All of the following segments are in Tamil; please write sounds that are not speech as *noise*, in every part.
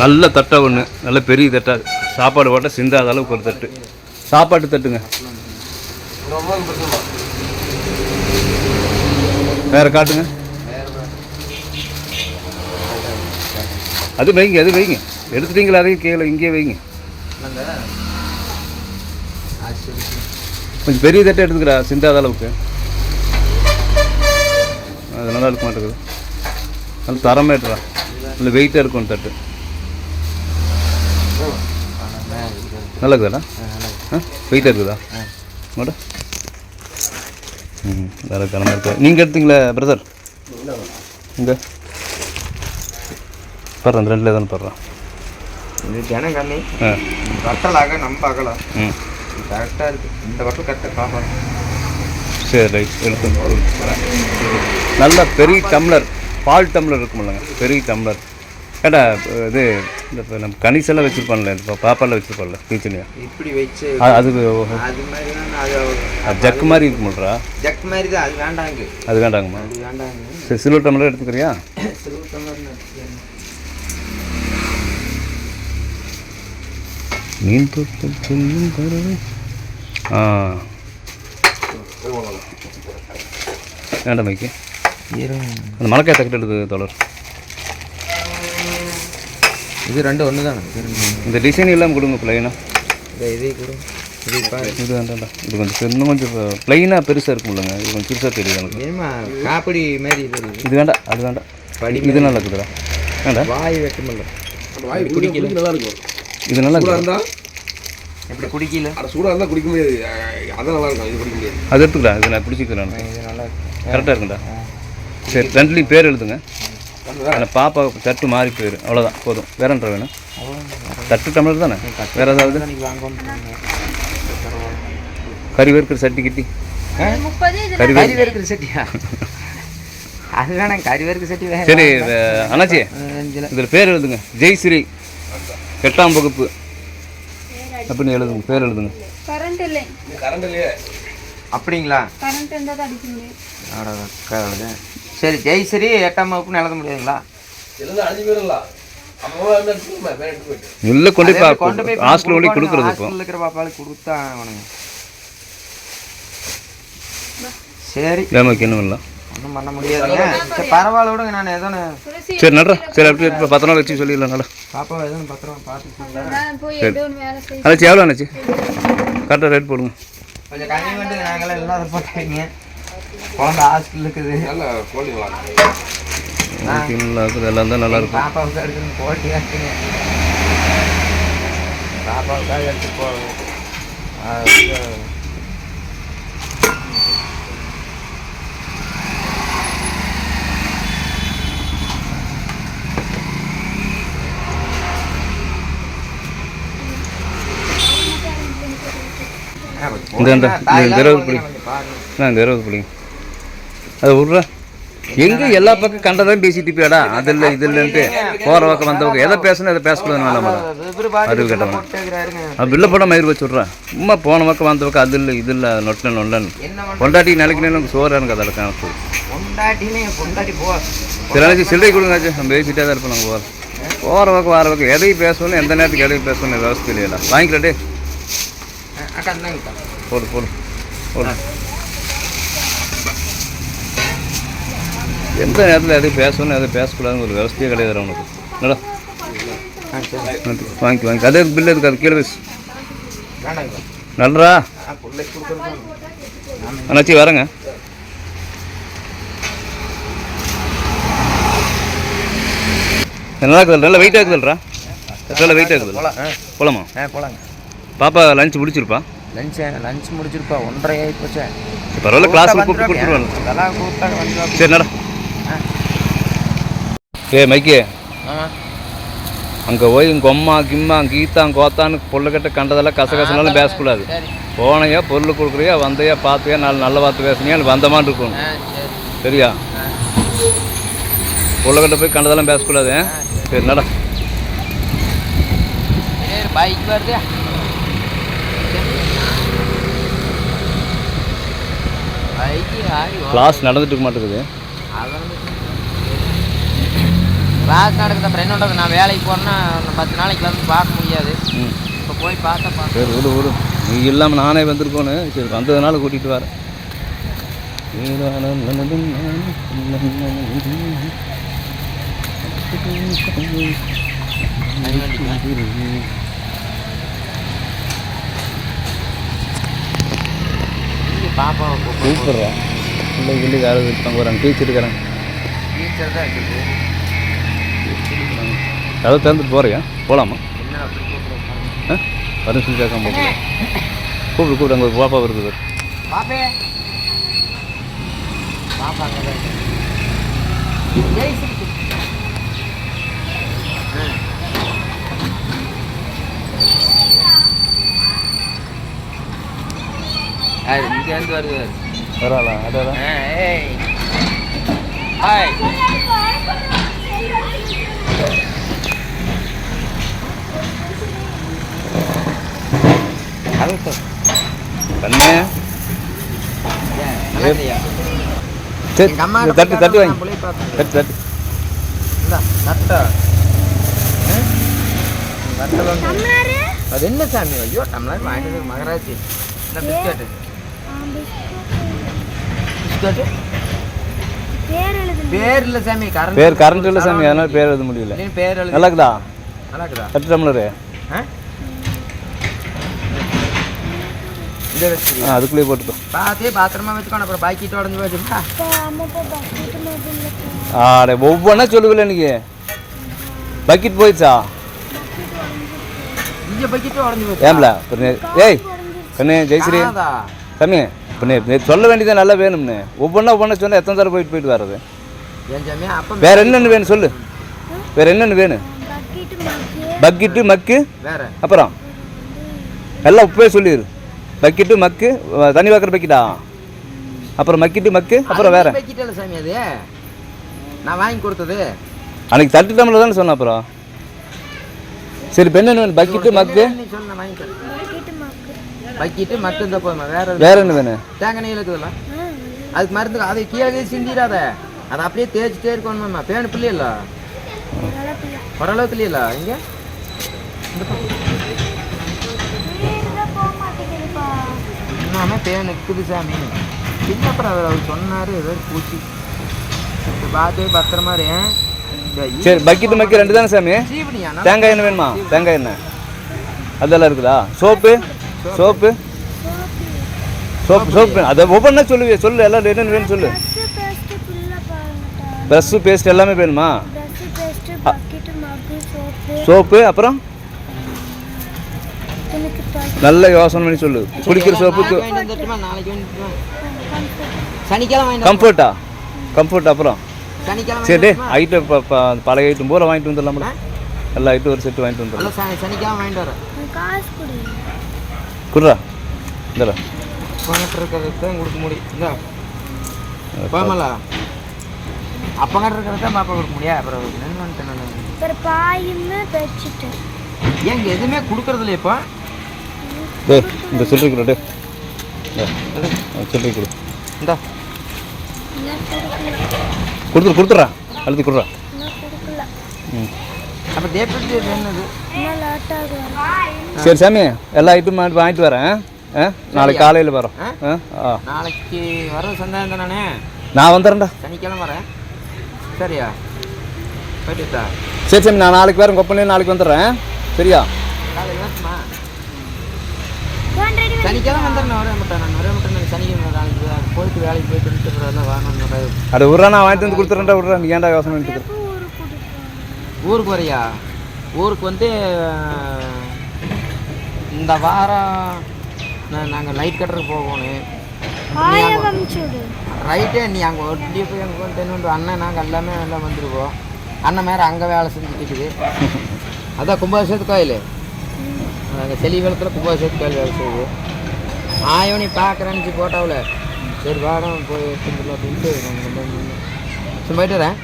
நல்ல தட்டை ஒன்று நல்ல பெரிய தட்டா. சாப்பாடு போட்டால் சிந்தாத அளவுக்கு ஒரு தட்டு. சாப்பாட்டு தட்டுங்க. வேற காட்டுங்க. அது வைங்க அது வைங்க. எடுத்துட்டீங்களா அதையும் கீழே இங்கேயே வைங்க. கொஞ்சம் பெரிய தட்டை எடுத்துக்கிறா சிந்தாத அளவுக்கு. அது நல்லா இருக்க மாட்டேங்குது. நல்ல தரமேட்டுறா நல்ல வெயிட்டாக இருக்கும் தட்டு. நல்லா இருக்குதாடா வெயிட்டாக இருக்குதா? மேட ம் வேறு கிளம்ப இருக்கு நீங்கள் எடுத்தீங்களா பிரதர் இங்கே. படுறேன் அந்த ரெண்டில் தானே படுறேன் இது ஜனம் கம்மி வட்டலாக நம்ம பார்க்கலாம் ம் கரெக்டாக இருக்கு. இந்த வட்டம் கரெக்டாக பார்க்கலாம் சரி ரைட். எடுத்து. நல்ல பெரிய டம்ளர். பால் டம்ளர் இருக்குமில்லங்க. பெரிய டம்ளர். ஏடா இது இந்த இப்போ நம்ம கணிசெல்லாம் வச்சுருப்பான்ல இப்போ பாப்பாலாம் வச்சுருப்பான்ல கிச்சனியா இப்படி வச்சு அது அது மாதிரி அது ஜக்கு மாதிரி இருக்குமில்றா ஜக் மாதிரி தான் அது வேண்டாங்க. அது வேண்டாங்கம்மா? அது வேண்டாங்க. சரி சில்வர் டம்ளர் எடுத்துக்கிறியா? Silver tumbler. மீன் தொட்டு சொல்லும் பறவை ஆ. வேண்டாம் மைக்கு. அந்த மணக்காய் தக்கட்டு எடுத்து தொடர் இது ரெண்டு ஒன்று தானே. இந்த டிசைன் எல்லாம் கொடுங்க ப்ளைனாக இந்த இதே கூட. இது பாரு. இது வேண்டாம்டா இது கொஞ்சம் இன்னும் கொஞ்சம் ப்ளைனாக பெருசாக இருக்கும்லங்க இது கொஞ்சம் பெருசாக தெரியுது எனக்கு. ஏமா காப்பிடி மாதிரி இது வேண்டாம் அது வேண்டாம். படி இது நல்லா இருக்குதுடா. வேண்டாம். வாய் வெட்டுமில்ல வாய் குடிக்கல. நல்லா இருக்கும். இது நல்லா சூடாக இருக்கு இருந்தா? எப்படி குடிக்கல? அட சூடாக இருந்தால் குடிக்க முடியாது. அதான் நல்லா இருக்கும் இது குடிக்க முடியாது. அது எடுத்துக்கடா இது நான் பிடிச்சிக்கிறேன் இது நல்லா இருக்கு கரெக்டாக இருக்குண்டா சரி ரெண்டுலேயும் பேர் எழுதுங்க. அந்த பாப்பா தட்டு மாறி போயிரு. அவ்வளோதான் போதும். வேறன்ற வேணும்? தட்டு டம்ளர் தானே? வேற ஏதாவது? கறி வறுக்கிற சட்டி கிட்டி. கறி கறி வறுக்கிற சட்டியா? *laughs* அது வேணாம். கறி வறுக்கிற சட்டி வேற. சரி அண்ணாச்சி இதில் பேர் எழுதுங்க. ஜெய்ஸ்ரீ எட்டாம் வகுப்பு. அப்படின்னு எழுதுங்க. பேர் எழுதுங்க. கரண்ட் இல்லை. கரண்ட் இல்லையே அப்படிங்களா? கரண்ட் இருந்தால் தான் அடிக்க முடியும். சரி ஜெய்சரி எட்டாம் வகுப்புன்னு எழுத முடியாதுங்களா? உள்ள கொண்டு போய் கொண்டு போய் ஹாஸ்டல் ஒளி. கொடுக்குறது ஹாஸ்டல்ல இருக்கிற பாப்பாளுக்கு கொடுத்தா அவனுங்க. சரி. நமக்கு இன்னும் இல்லை. ஒன்றும் பண்ண முடியாதுங்க. சரி பரவாயில்ல விடுங்க நான் ஏதோ சரி நடுறா. சரி அப்படி இப்போ பத்து நாள் வச்சு சொல்லிடலாம். நல்லா பாப்பாவை ஏதோ ஒன்று பத்திரமா பார்த்து அண்ணாச்சி எவ்வளோ அண்ணாச்சி? கரெக்டாக ரேட் போடுங்க. கொஞ்சம் கம்மி பண்ணிட்டு நாங்களாம் இல்லாத போட்டாங்க குழந்தை ஹாஸ்டல் இருக்குது நல்ல கோழிங்களா நல்லா இருக்குது எல்லாம் தான் நல்லா இருக்கும் பாப்பாவுக்கு எடுத்துன்னு போட்டி எடுத்துங்க பாப்பாவுக்காக எடுத்து போ அது வந்து ஆ, கொஞ்சம் இந்த இந்த இருபது. நான் இந்த இருபது பிடிங்க அதை விட்றா எங்கே எல்லா பக்கம் கண்டதான் பேசிட்டு போயாடா அது இல்லை இது இல்லைன்ட்டு போகிற பக்கம் வந்தவங்க எதை பேசணும் எதை பேசக்கூடாது நம்ம இவரு பாட்டுக்கு அறிவு. போட்டுக்கிறாருங்க. அது பில்லை போட மயிர் வச்சு விட்றேன் சும்மா போன பக்கம் வந்த பக்கம் அது இல்லை இது இல்லை பண்ண- பொண்டாட்டி நிலைக்கு எனக்கு சோறு எனக்கு அதில் கணக்கு. சரி சில்லறை கொடுங்க நம்ம பேசிட்டே தான் இருப்போம் நாங்கள் போகிறோம் போகிற பக்கம் வர பக்கம் எதையும் பேசணும் எந்த நேரத்துக்கு எதையும் பேசணும் விவசாயம் இல்லையா வாங்கிக்கலாட்டே. போடு போடு. போடு. எந்த நேரத்தில் எதையும் பேசணும் எதையும் பேசக்கூடாதுன்னு ஒரு விவசாயே கிடையாது அவனுக்கு. சரி. வாங்கி வாங்கி. அதே பில்லு இருக்கு அது கீழே பேசு. நல்லரா அண்ணாச்சி வரேங்க. நல்லா இருக்குது நல்லா வெயிட்டாக இருக்குதுல்ரா நல்லா வெயிட்டாக இருக்குது போலாம். ஆ. போலாங்க. பாப்பா லஞ்ச் முடிச்சிருப்பா? லஞ்ச் லஞ்ச் முடிச்சிருப்பா. ஒன்றரை ஆகி போச்சே. பரவாயில்ல கிளாஸில் கூப்பிட்டு கொடுத்துருவாங்க சரி நட. ஏ மைக்கே. அங்கே போய் அம்மா கிம்மா கீத்தான் கோத்தான்னு பொருள்கிட்ட கண்டதெல்லாம் கசகசனாலும் பேசக்கூடாது. போனையா பொருள் கொடுக்குறியா வந்தையா பார்த்தியா நாலு நல்ல வார்த்தை பேசுனியா வந்தமான்னு இருக்கணும். சரியா? பொருள்கிட்ட போய் கண்டதெல்லாம் பேசக்கூடாது? சரி. நட. பைக் வருது. கிளாஸ் நடந்துட்டு இருக்க மாட்டேங்குது. கிளாஸ் நடக்குது அப்புறம் என்ன பண்ணுறது நான் வேலைக்கு இன்னும் பத்து நாளைக்கு வந்து பார்க்க முடியாது. இப்போ போய் பார்த்தா பார்க்க விடு விடு. நீ இல்லாமல் நானே வந்திருக்கோன்னு. சரி வந்ததுனால கூட்டிகிட்டு வரேன் பாப்பாவை கூப்பிட்டு கூப்பிட்றா. இல்லை இல்லை யாராவது இருப்பாங்க ஒரு டீச்சர் இருக்கிறாங்க டீச்சர் தான் இருக்குது. கதை திறந்துட்டு போறியா? போகலாமா ஆ? கேட்காம போகல கூப்பிடு கூப்பிடு. அங்கே பாப்பா வருது பாரு. பாப்பே. பாப்பா அங்கே தான் இருக்கு. ஏய், சிரிக்கு. ஆ. அது இங்க இருந்து வருது வராளா அதான் ஹாய். இல்லையா? சரி தட்டு தட்டு வாங்கி. தட்டு தட்டு. அது என்ன சாமி? ஐயோ டம்ளர் வாங்கிட்டு மகராஜி. இந்த பேர் இல்லை சாமி கரண்ட் பேர் கரண்ட் இல்லை சாமி அதனால பேர் எழுத முடியல. பேர் எழுதி நல்லா இருக்குதா நல்லா இருக்குதா தட்டு டம்ளரு. அதுக்குள்ளேயே போட்டுக்கோ. பார்த்தே பாத்திரமா வச்சுக்கோணும் அப்புறம் பாக்கிட்டு உடஞ்சு போச்சுப்பா ஆடே ஒவ்வொன்றா சொல்லுவில்ல இன்னைக்கு. பக்கெட் போயிடுச்சா? இங்க பக்கிட்டு உடஞ்சு போச்சு. ஏம்ல ஏய் கண்ணே ஜெயஸ்ரீ. பின்ன நீ சொல்ல வேண்டியது நல்லா வேணும்னு. ஒவ்வொன்றா ஒவ்வொன்றா சொன்னால் எத்தனை தடவை போயிட்டு போயிட்டு வர்றது? ஏன் சாமி அப்ப வேற என்னென்னு வேணும் சொல்லு. வேற என்னென்னு வேணும்? பக்கெட்டு மக்கு பக்கெட்டு மக்கு வேற. அப்புறம்? எல்லாம் உப்பே சொல்லிடு பக்கெட்டு மக்கு தண்ணி வாக்குற பக்கெட்டா? அப்புறம் மக்கிட்டு மக்கு அப்புறம் வேற. பக்கிட்டு சாமி அது. நான் வாங்கி கொடுத்தது. அன்னைக்கு தட்டு டம்ளர் தானே சொன்னேன் அப்புறம்? சரி என்ன வேணும்? Bucket mug? நான் வாங்கி பக்கெட்டு மக்கு பக்கிட்டு மக்கு இந்த போதுமா வேற வேற என்ன வேணும்? தேங்காய் நெய்யில் இருக்குதுல்ல அதுக்கு மருந்து அதை கீழே சிந்திடாத. அதை அப்படியே தேய்ச்சிட்டே இருக்கணுமாம்மா பேனு பிள்ளை இல்லை? ஓரளவுக்கு இல்லையில இங்கே போக மாட்டேங்குதுப்பா இன்னுமே பேன் இருக்குது சாமி. சின்ன அப்புறம் அவர் அவர் சொன்னார் ஏதோ பூச்சி. பார்த்து பத்திரமா ஈ- சரி பக்கெட்டு மக்கு ரெண்டு தானே சாமி? தேங்காய் எண்ணெய் வேணுமா? தேங்காய் எண்ணெய். அதெல்லாம் இருக்குதா? சோப்பு? சோப்பு. சோப்பு? சோப்பு அதை ஒவ்வொன்றா சொல்லுவியே சொல்லு எல்லாம் என்னென்னு வேணும் சொல்லு. ப்ரெஷ்ஷு பேஸ்ட் எல்லாமே வேணுமா? சோப்பு சோப்பு அப்புறம்? நல்ல யோசனை பண்ணி சொல்லு. குடிக்கிற சோப்பு நாளைக்கு வாங்கிட்டு வந்துட்டுமா? நாளைக்கு வந்துட்டுமா? சனிக்கிழமை வாங்கிட்டு கம்ஃபர்ட்டா கம்ஃபர்ட் அப்புறம்? சனிக்கிழமை சரி டே? ஐட்டம் பழைய ஐட்டம் பூரா வாங்கிட்டு வந்துடலாம்ல. எல்லா ஐட்டம் ஒரு செட்டு வாங்கிட்டு வந்துடலாம். சனிக்கிழமை வாங்கிட்டு வரேன். குடுறா. இந்தடா. பணத்தில் இருக்கிறது தான் கொடுக்க முடியும். இந்த. போமலா அப்பங்கிட்ட இருக்கிறது பாப்பா கொடுக்க முடியாது அப்புறம் ஏங்க எதுவுமே கொடுக்கறது இப்போ. டே இந்த சில்லறை கொடு டே. சில்லறை கொடு. இந்த. கொடுத்துரு கொடுத்துட்றா. அழுத்தி கொடுறா. ம். அப்போ தேப்பட்டு என்னது? சரி சாமி எல்லா ஐட்டம் வாங்கிட்டு வரேன். ஆ? நாளைக்கு காலையில் வரோம். ஆ? நாளைக்கு வர சந்தானம் தானே? நான் வந்துடுறேன்டா. சனிக்கிழமை வரேன். சரியா? போயிட்டுதா சரி சாமி நான் நாளைக்கு வரேன். கொப்பனே நாளைக்கு வந்துடுறேன். சரியா அட விட்றா நான் வாங்கிட்டு வந்து கொடுத்துறேன்டா விட்றா. நீ ஏன்டா யோசனை பண்ணிட்டு? ஊருக்கு வரையா? ஊருக்கு வந்து இந்த வாரம் நான் நாங்கள் லைட் கட்டுறதுக்கு போகணும். ரைட்டே நீ அங்கே ஒட்டி போய் அங்கே இன்னொன்று அண்ணன் நாங்கள் எல்லாமே எல்லாம் வந்துருவோம். அண்ணன் மேலே அங்கே வேலை செஞ்சுட்டு இருக்குது. *laughs* அதான் கும்பாபிஷேகத்து கோயில். அங்கே செலிவளத்தில் கும்பாபிஷேகத்து கோயில் வேலை செய்யுது. ஆயோனி பார்க்குறேன்னு போட்டாவில். சரி வாரம் போய் எடுத்துக்கலாம் அப்படின்ட்டு நான் சரி போயிட்டு வரேன்.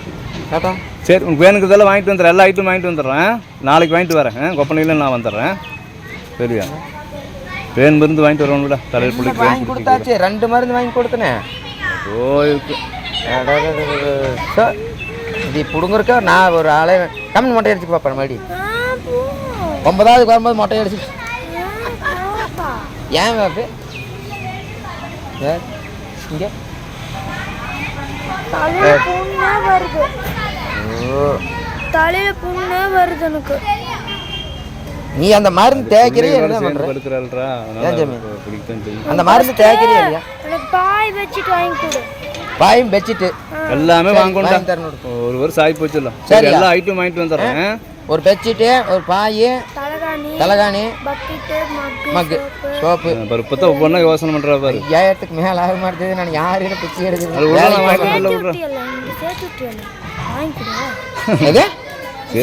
சரி உனக்கு வேணுங்கிறதெல்லாம் வாங்கிட்டு வந்துடுறேன். எல்லா ஐட்டம் வாங்கிட்டு வந்துடுறேன். நாளைக்கு வாங்கிட்டு வரேன். கொப்பனையில் நான் வந்துடுறேன். சரியா? பேன் மருந்து வாங்கிட்டு வரணும் விட. தலையில் புள்ளி வாங்கி கொடுத்தாச்சு? ரெண்டு மருந்து வாங்கி கொடுத்தனே. கோயிலுக்கு இது பிடுங்குறக்க நான் ஒரு ஆளே கம்மி மொட்டை அடிச்சு பார்ப்பேன் மறுபடி ஒன்பதாவதுக்கு வரும்போது மொட்டை அடிச்சு. ஏன் வேப்பு இங்கே? தலையில புண்ணே வருது. ஓ. தலையில புண்ணே வருது எனக்கு. நீ அந்த மருந்து தேய்க்கிறியா என்ன பண்ற அந்த மருந்து தேய்க்கிறியா இல்லையா? எனக்கு பாய் வச்சுட்டு வாங்கி கொடு. பாயும் பெட்ஷீட்டு. எல்லாமே சரி, வாங்கணும்டா வாங்கி தரணும். ஒரு வருஷம் ஆகி சரி? எல்லா ஐட்டம் வாங்கிட்டு வந்துடுறேன். ஒரு பெட்ஷீட்டு ஒரு பாய் தலகாணி மக்கு சோப்பு. இப்போ தான் ஒவ்வொன்றா யோசனை பண்ணுறா பாரு. ஐயாயிரத்துக்கு மேல ஆக மாட்டேது நான் யாரையும் பிச்சை வாங்கி எது?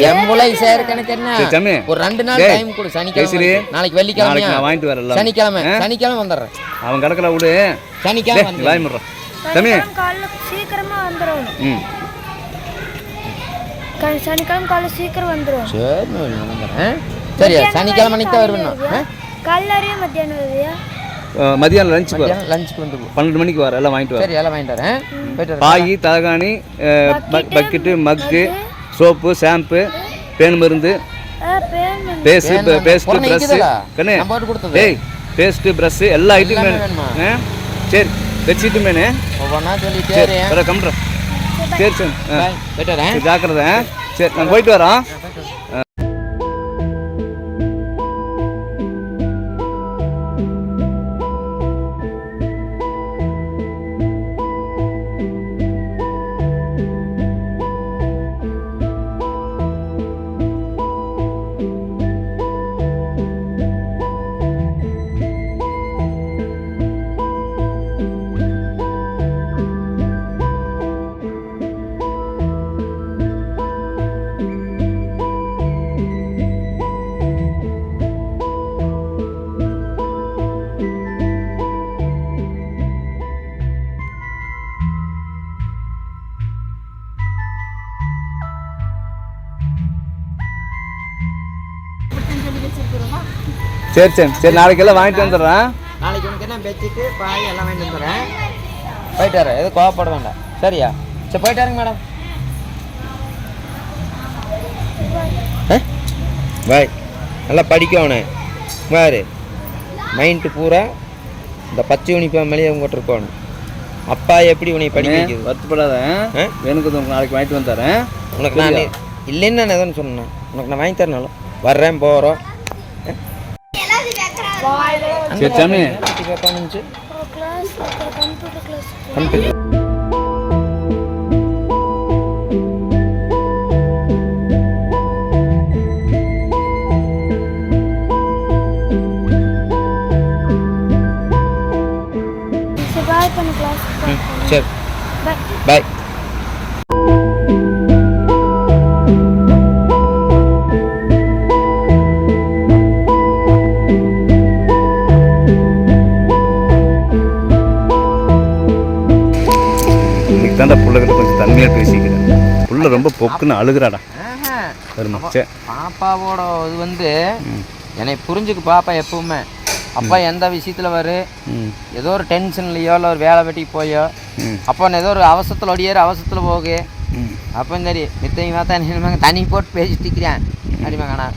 எம்புலை என்ன? சரி, தம்பி. ஒரு ரெண்டு நாள் டைம் கொடு சனிக்கிழமை. நாளைக்கு வெள்ளிக்கிழமை வாங்கிட்டு எல்லாம். சனிக்கிழமை? சனிக்கிழமை வந்துடுறேன். அவன் கிடக்கல விடு. சனிக்கிழமை. முடுறான் தம்பி சீக்கிரமா வந்துடும் ம். சனிக்கிழமை காலைல சீக்கிரம் வந்துடும் சரி நான் வந்துடுறேன் சரியா சனிக்கிழமை அன்னைக்கு தான் வருவேன்? கல்லறையே மத்தியானம் வருவியா? மதியானம் வர லஞ்சுக்கு வந்துடுவோம் பன்னெண்டு மணிக்கு வர எல்லாம் வாங்கிட்டு வர சரி எல்லாம் வாங்கிட்டு வரேன். பாய் தலகாணி பக்கெட்டு மக்கு சோப்பு ஷாம்பு பேன் மருந்து. பேஸ்ட். Paste brush? கண்ணு. டேய் பேஸ்ட் ப்ரஷ் எல்லா ஐட்டம் எல்லாமே வேணும்? சரி பெட்ஷீட்டும் வேணும். ஒவ்வொன்றா சொல்லிட்டே சரி இருக்கேன். சரி சரி. போயிட்டு வரேன் ஜாக்கிரதை? சரி நான் போயிட்டு வரோம் சரி சரி. சரி நாளைக்கெல்லாம் வாங்கிட்டு வந்துடுறேன் நாளைக்கு உனக்கு என்ன பாய் எல்லாம் வாங்கிட்டு வந்துடுறேன் போயிட்டு வரேன் எதுவும் கோவப்பட வேண்டாம். சரியா? சரி போயிட்டு வரேங்க மேடம். பாய் நல்லா படிக்கும் அவனை. பாரு. மைண்டு பூரா இந்த பச்சை யூனிஃபார்ம் மேலேயே உங்கள்கிட்ட இருக்கணும் அப்பா எப்படி உன்னை படிக்க வைக்குது வருத்தப்படாத. ஆ? எனக்கு உங்களுக்கு நாளைக்கு வாங்கிட்டு வந்துடுறேன் உனக்கு நான் இல்லைன்னு நான் எதுவும் சொன்னேன். உனக்கு நான் வாங்கி தரனாலும் வர்றேன் போகிறோம் சரி சாமி இருந்துச்சு ஒரு தாண்டா பிள்ளைகிட்ட கொஞ்சம் தன்மையாக பேசிக்கிறேன் புள்ள ரொம்ப பொக்குன்னு அழுகுறாடா. சரி பாப்பாவோட இது வந்து என்னை புரிஞ்சுக்கு பாப்பா எப்பவுமே. அப்பா எந்த விஷயத்தில் வரு? ஏதோ ஒரு டென்ஷன்லையோ இல்லை ஒரு வேலை வெட்டிக்கு போயோ? அப்போ ஏதோ ஒரு அவசரத்தில் ஒடியாரு அவசரத்தில் போகு. அப்போ சரி மித்தையும் பார்த்தா என்ன தண்ணி போட்டு பேசிட்டு இருக்கிறேன். அப்படிமாங்க ஆனால்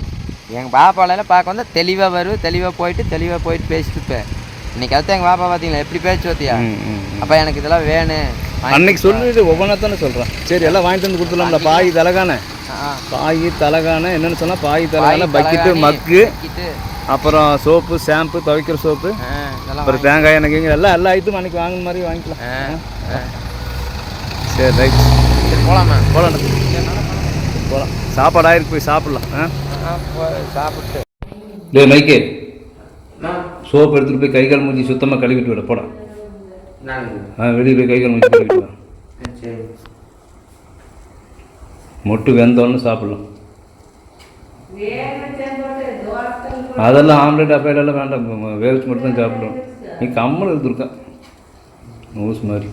எங்கள் பாப்பாலாம் பார்க்க வந்து தெளிவாக வரும் தெளிவாக போயிட்டு தெளிவாக போயிட்டு பேசிட்டு இருப்பேன். இன்னைக்கு அடுத்து எங்கள் பாப்பா பார்த்தீங்களா எப்படி பேச்சு பார்த்தியா. அப்போ எனக்கு இதெல்லாம் வேணும் அன்னைக்கு சொல்லிட்டு ஒவ்வொன்றா தானே சொல்கிறேன் சரி எல்லாம் வாங்கிட்டு வந்து கொடுத்துலாம்ல பாய் தலகான. பாய் தலகான என்னன்னு சொன்னா பாய் தலகான பக்கெட்டு மக்கு அப்புறம் சோப்பு ஷாம்பு துவைக்கிற சோப்பு அப்புறம் தேங்காய் எனக்கு இங்கே எல்லாம் எல்லா ஐட்டும் அன்னைக்கு வாங்கின மாதிரி வாங்கிக்கலாம். சரி ரைட். சரி போகலாமா போகலாம் போகலாம் சாப்பாடு ஆயிருக்கு போய் சாப்பிட்லாம். சாப்பிட்டு. மைக்கே சோப்பு எடுத்துகிட்டு போய் கை கால் மூஞ்சி சுத்தமாக கழுவிட்டு விட போடா. ஆ வெளியே போய் கை கால் மூஞ்சி கழுவிட்டு வா. மொட்டு வெந்தோன்னு சாப்பிடலாம். அதெல்லாம் ஆம்லெட் அப்பையிலெல்லாம் வேண்டாம். வேவிச்சு மட்டும் தான் சாப்பிடணும். நீ கம்மல் இருந்திருக்கா நூஸ் மாதிரி.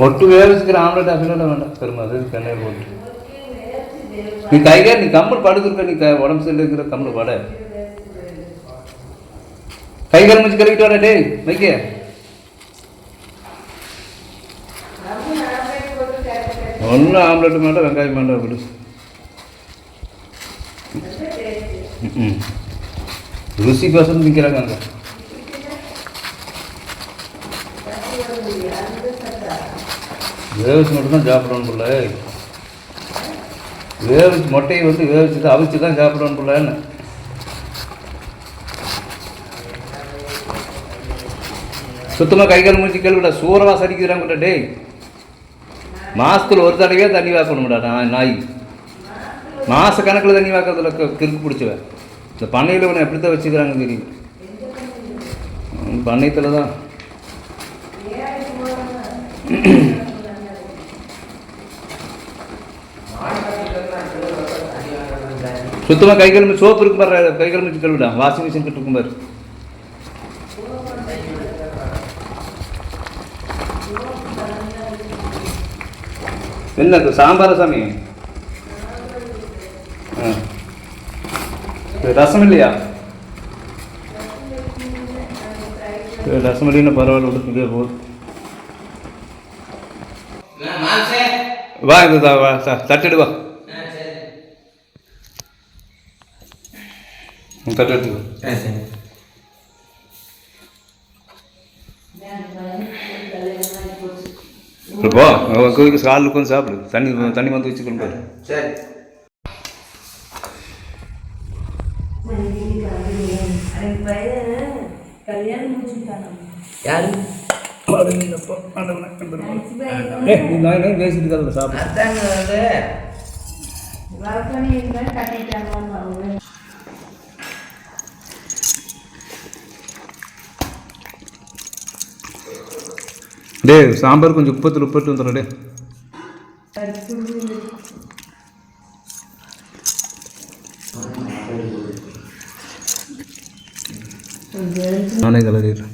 மொட்டு வேவிச்சுக்கிற ஆம்லெட் அப்பையிலெல்லாம் வேண்டாம். பெருமா அது கண்ணீர் போட்டு. நீ கை கைகா நீ கம்மல் படுத்துருக்க நீ உடம்பு சரியில்லை இருக்கிற கம்மல் பட கைகால் முடிச்சு கழுவிட்டு வர டேய் வைக்க ஒன்றும் ஆம்லெட் மாட்டோம் வெங்காயம் மாட்டோம் விடு. ருசி கோசம் திங்கிறாங்க அங்கே. வேவஸ் மட்டும்தான் சாப்பிடணும் பிள்ளை வேவிச்சு மொட்டையை வந்து வேவிச்சு தான் அவிச்சு தான் சாப்பிடணும் பிள்ளைன்னு சுத்தமாக கை கால் முடிச்சு கேள்விடா சூறவாக சரிக்கிறாங்க டேய். மாசத்துல ஒரு தடவையே தண்ணி வாக்கணும்டா நான் நாய். மாத கணக்கில் தண்ணி வாக்கிறதுல கிறுக்கு பிடிச்சவன் இந்த பண்ணையில் உன்னை எப்படி தான் வச்சுக்கிறாங்க தெரியும். பண்ணையத்தில் தான் சுத்தமாக கை கழுமி சோப்பு இருக்கு பாரு கை கழுமிச்சு கழுவிடா. வாஷிங் மிஷின் கிட்ட இருக்கும் பாரு. என்ன சாம்பார் சாமி? ரசம் இல்லையா? ரசம் இல்லைன்னு பரவாயில்ல விடு இதே போதும் வா இது வா த- தட்டு எடு வா. ம், தட்டு எடுத்து சரி இப்போ கோவிலுக்கு காலில் உட்காந்து சாப்பிடு தண்ணி தண்ணி வந்து வச்சுக்கணும் பாரு சரி பேசிட்டு சாப்பிடு டே டேய் சாம்பார் கொஞ்சம் உப்பத்தில் உப்பிட்டு வந்துடும் டே நானே கலரிடுறேன்